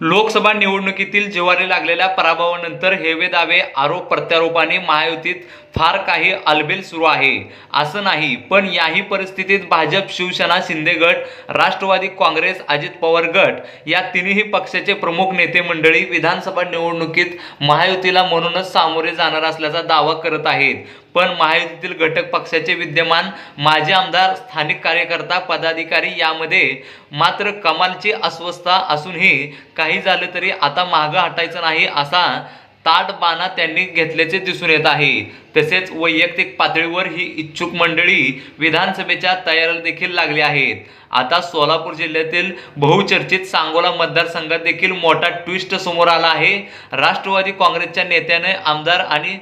लोकसभा निवडणुकीतील जिवारी लागलेल्या पराभवानंतर हेवे दावे आरोप प्रत्यारोपाने महायुतीत फार काही अलबेल सुरू आहे. असं नाही पण याही परिस्थितीत भाजप शिवसेना शिंदे गट राष्ट्रवादी काँग्रेस अजित पवार गट या तिन्ही पक्षाचे प्रमुख नेते मंडळी विधानसभा निवडणुकीत महायुतीला म्हणूनच सामोरे जाणार असल्याचा दावा करत आहेत. पण महायुतीतील घटक पक्षाचे विद्यमान माजी आमदार स्थानिक कार्यकर्ता पदाधिकारी यामध्ये मात्र कमालची अस्वस्थता असूनही काही झालं तरी आता मागं हटायचं नाही असा ताट बाणा त्यांनी घेतल्याचे दिसून येत आहे. तसेच वैयक्तिक पातळीवर ही इच्छुक मंडळी विधानसभेच्या तयारीला देखील लागली आहेत. आता सोलापूर जिल्ह्यातील बहुचर्चित सांगोला मतदारसंघात देखील मोठा ट्विस्ट समोर आला आहे. राष्ट्रवादी काँग्रेसच्या नेत्याने आमदार आणि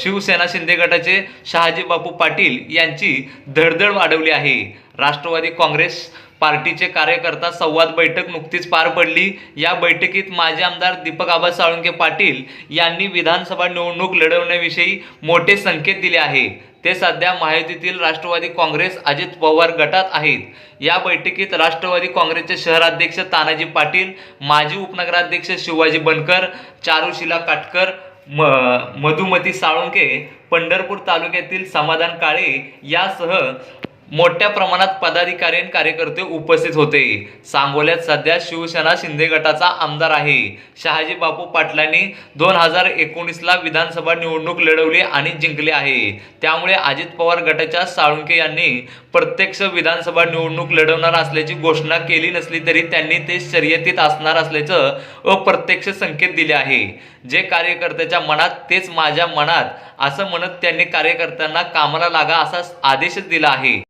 शिवसेना शिंदे गटाचे शहाजी बापू पाटील यांची धडधड वाढवली आहे. राष्ट्रवादी काँग्रेस पार्टीचे कार्यकर्ता संवाद बैठक नुकतीच पार पडली. या बैठकीत माजी आमदार दीपक आबा साळुंके पाटील यांनी विधानसभा निवडणूक लढवण्याविषयी मोठे संकेत दिले आहे. ते सध्या महायुतीतील राष्ट्रवादी काँग्रेस अजित पवार गटात आहेत. या बैठकीत राष्ट्रवादी काँग्रेसचे शहराध्यक्ष तानाजी पाटील माजी उपनगराध्यक्ष शिवाजी बनकर चारुशिला काटकर म मधुमती साळुंके पंढरपूर तालुक्यातील समाधान काळे यासह मोठ्या प्रमाणात पदाधिकारी आणि कार्यकर्ते उपस्थित होते. सांगोल्यात सध्या शिवसेना शिंदे गटाचा आमदार आहे. शहाजी बापू पाटलांनी दोन हजार एकोणीसला विधानसभा निवडणूक लढवली आणि जिंकली आहे. त्यामुळे अजित पवार गटाच्या साळुंके यांनी प्रत्यक्ष विधानसभा निवडणूक लढवणार असल्याची घोषणा केली नसली तरी त्यांनी ते शर्यतीत असणार असल्याचं अप्रत्यक्ष संकेत दिले आहे. जे कार्यकर्त्याच्या मनात तेच माझ्या मनात असं म्हणत त्यांनी कार्यकर्त्यांना कामाला लागा असा आदेशच दिला आहे.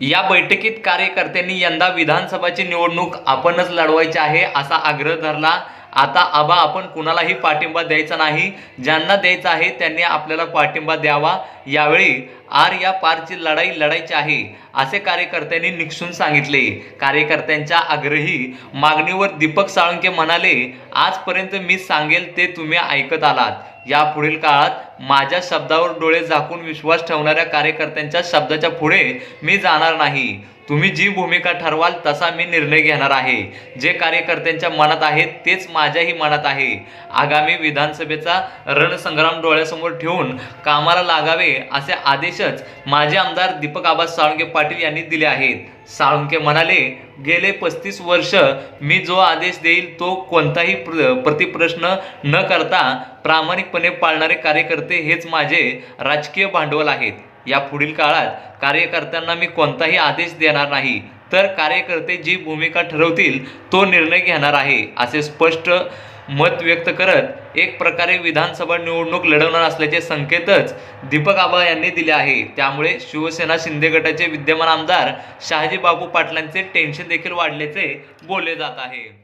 या बैठकीत कार्यकर्त्यांनी यंदा विधानसभाची निवडणूक आपणच लढवायची आहे असा आग्रह धरला आता आबा आपण कुणालाही पाठिंबा द्यायचा नाही. ज्यांना द्यायचा आहे त्यांनी आपल्याला पाठिंबा द्यावा. यावेळी आर या पारची लढाई लढायची आहे असे कार्यकर्त्यांनी निक्षून सांगितले. कार्यकर्त्यांच्या आग्रही मागणीवर दीपक साळुंके म्हणाले आजपर्यंत मी सांगेल ते तुम्ही ऐकत आलात. या पुढील काळात माझ्या शब्दावर डोळे झाकून विश्वास ठेवणाऱ्या कार्यकर्त्यांच्या शब्दाच्या पुढे मी जाणार नाही. तुम्ही जी भूमिका ठरवाल तसा मी निर्णय घेणार आहे. जे कार्यकर्त्यांच्या मनात आहे तेच माझ्याही मनात आहे. आगामी विधानसभेचा रणसंग्राम डोळ्यासमोर ठेवून कामाला लागावे असे आदेशच माजी आमदार दीपक आबा साळुंके पाटील यांनी दिले आहेत. साळुंके म्हणाले गेले पस्तीस वर्ष मी जो आदेश देईल तो कोणताही प्र प्रतिप्रश्न न करता प्रामाणिकपणे पाळणारे कार्यकर्ते हेच माझे राजकीय भांडवल आहेत. या पुढील काळात कार्यकर्त्यांना मी कोणताही आदेश देणार नाही. तर कार्यकर्ते जी भूमिका ठरवतील तो निर्णय घेणार आहे असे स्पष्ट मत व्यक्त करत एक प्रकारे विधानसभा निवडणूक लढवणार असल्याचे संकेतच दीपक आबा यांनी दिले आहे. त्यामुळे शिवसेना शिंदे गटाचे विद्यमान आमदार शहाजीबाबू पाटलांचे टेन्शन देखील वाढल्याचे बोलले जात आहे.